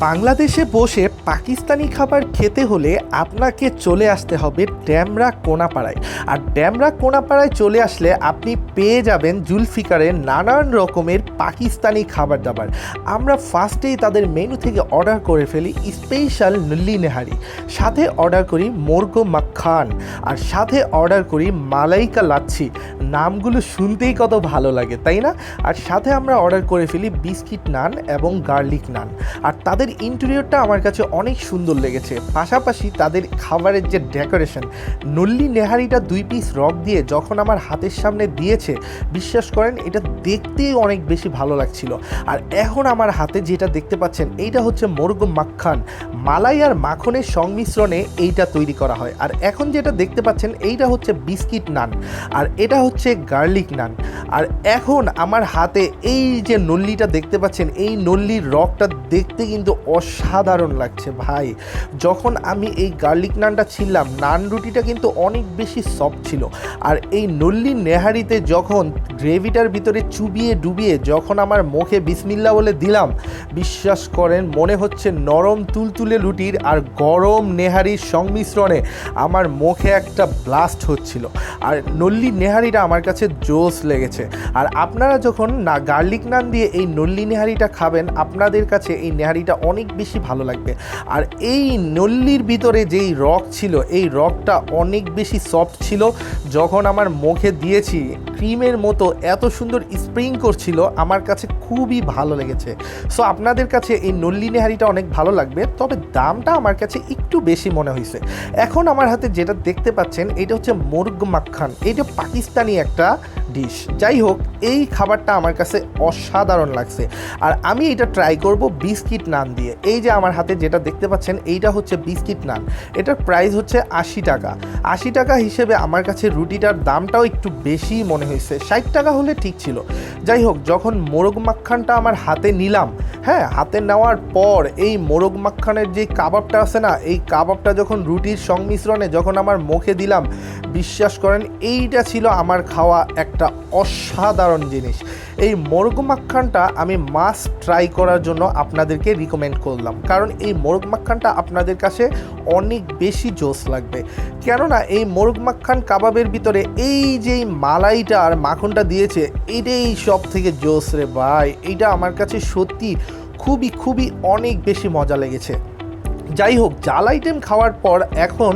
বাংলাদেশে বসে পাকিস্তানি খাবার খেতে হলে আপনাকে চলে আসতে হবে ড্যামরা কোনাপাড়ায়। আর ড্যামরা কোনাপাড়ায় চলে আসলে আপনি পেয়ে যাবেন জুলফিকারের নানান রকমের পাকিস্তানি খাবার দাবার। আমরা ফার্স্টেই তাদের মেনু থেকে অর্ডার করে ফেলি স্পেশাল নুল্লি নেহারি। সাথে অর্ডার করি মোরগো মাখান। আর সাথে অর্ডার করি মালাইকা লাচ্ছি। নামগুলো শুনতেই কত ভালো লাগে, তাই না? আর সাথে আমরা অর্ডার করে ফেলি বিস্কিট নান এবং গার্লিক নান। আর তাদের ইন্টেরিয়রটা আমার কাছে অনেক সুন্দর লেগেছে। পাশাপাশি তাদের খাবারের যে ডেকোরেশন নল্লি নেহারিটা দুই পিস রক দিয়ে যখন আমার হাতের সামনে দিয়েছে, বিশ্বাস করেন, এটা দেখতেই অনেক বেশি ভালো লাগছিল। আর এখন আমার হাতে যেটা দেখতে পাচ্ছেন, এইটা হচ্ছে মোরগ মাখান। মালাই আর মাখনের সংমিশ্রণে এইটা তৈরি করা হয়। আর এখন যেটা দেখতে পাচ্ছেন, এইটা হচ্ছে বিস্কিট নান। আর এটা হচ্ছে গার্লিক নান। আর এখন আমার হাতে এই যে নল্লিটা দেখতে পাচ্ছেন, এই নল্লির রকটা দেখতে কিন্তু অসাধারণ লাগছে ভাই। যখন আমি এই গার্লিক নানটা ছিলাম, নান রুটিটা কিন্তু অনেক বেশি সফট ছিল। আর এই নল্লি নেহারিতে যখন গ্রেভিটার ভিতরে চুবিয়ে ডুবিয়ে যখন আমার মুখে বিসমিল্লা বলে দিলাম, বিশ্বাস করেন, মনে হচ্ছে নরম তুলতুলে রুটির আর গরম নেহারির সংমিশ্রণে আমার মুখে একটা ব্লাস্ট হচ্ছিল। আর নল্লি নেহারিটা আমার কাছে জোস লেগেছে। আর আপনারা যখন না গার্লিক নান দিয়ে এই নল্লি নেহারিটা খাবেন, আপনাদের কাছে এই নেহারিটা অনেক বেশি ভালো লাগবে। আর এই নল্লির ভিতরে যেই রক ছিল, এই রকটা অনেক বেশি সফট ছিল, যখন আমার মুখে দিয়েছি ক্রিমের মতো এত সুন্দর স্প্রিং করছিল, আমার কাছে খুবই ভালো লেগেছে। সো আপনাদের কাছে এই নল্লি নেহারিটা অনেক ভালো লাগবে, তবে দামটা আমার কাছে একটু বেশি মনে হয়েছে। এখন আমার হাতে যেটা দেখতে পাচ্ছেন, এটা হচ্ছে মুরগ মাখান এটা পাকিস্তানি একটা ডিশ যাই হোক এই খাবারটা আমার কাছে অসাধারণ লাগছে। আর আমি এটা ট্রাই করব বিস্কিট নান দিয়ে। এই যে আমার হাতে যেটা দেখতে পাচ্ছেন, এইটা হচ্ছে বিস্কিট নান। এটার প্রাইস হচ্ছে আশি টাকা। আশি টাকা হিসেবে আমার কাছে রুটিটার দামটাও একটু বেশি মনে হয়েছে। ষাট টাকা হলে ঠিক ছিল। যাই হোক যখন মোরগ মাখানটা আমার হাতে নিলাম হ্যাঁ হাতে নেওয়ার পর এই মোরগ মাখানের যে কাবাবটা আছে না, এই কাবাবটা যখন রুটির সংমিশ্রণে যখন আমার মুখে দিলাম, বিশ্বাস করেন, এইটা ছিল আমার খাওয়া একটা অসাধারণ জিনিস। এই মোরগ মাখানটা আমি মাস্ট ট্রাই করার জন্য আপনাদেরকে রিকমেন্ড করলাম। কারণ এই মোরগ মাখানটা আপনাদের কাছে অনেক বেশি জোস লাগবে। কেননা এই মোরগ মাখান কাবাবের ভিতরে এই যে এই মালাইটা আর মাখনটা দিয়েছে, এটাই সব থেকে জোস রে ভাই। এইটা আমার কাছে সত্যি খুবই খুবই অনেক বেশি মজা লেগেছে। যাই হোক, জাল আইটেম খাওয়ার পর এখন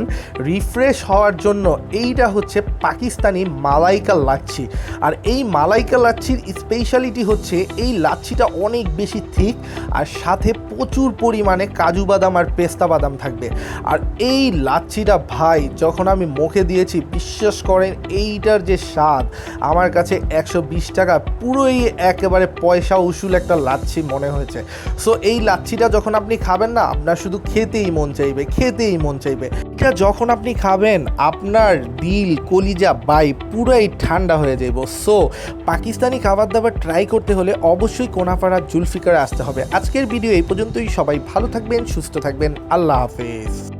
রিফ্রেশ হওয়ার জন্য এইটা হচ্ছে পাকিস্তানি মালাইকা লাচ্ছি। আর এই মালাইকা লাচ্ছির স্পেশালিটি হচ্ছে এই লাচ্ছিটা অনেক বেশি থিক আর সাথে প্রচুর পরিমাণে কাজু বাদাম আর পেস্তা বাদাম থাকবে। আর এই লাচ্ছিটা ভাই, যখন আমি মুখে দিয়েছি, বিশ্বাস করেন এইটার যে স্বাদ, আমার কাছে একশো বিশ টাকা পুরোই একেবারে পয়সা উসুল একটা লাচ্ছি মনে হয়েছে। সো এই লাচ্ছিটা যখন আপনি খাবেন না, আপনার শুধু খেতেই মন চাইবে, খেতেই মন চাইবে। এটা যখন আপনি খাবেন, আপনার দিল, কলিজা, বাই পুরাই ঠান্ডা হয়ে যাইব। সো পাকিস্তানি খাবার দাবার ট্রাই করতে হলে অবশ্যই কোনাপাড়া জুলফিকার আসতে হবে। আজকের ভিডিও এই পর্যন্তই। সবাই ভালো থাকবেন, সুস্থ থাকবেন। আল্লাহ হাফেজ।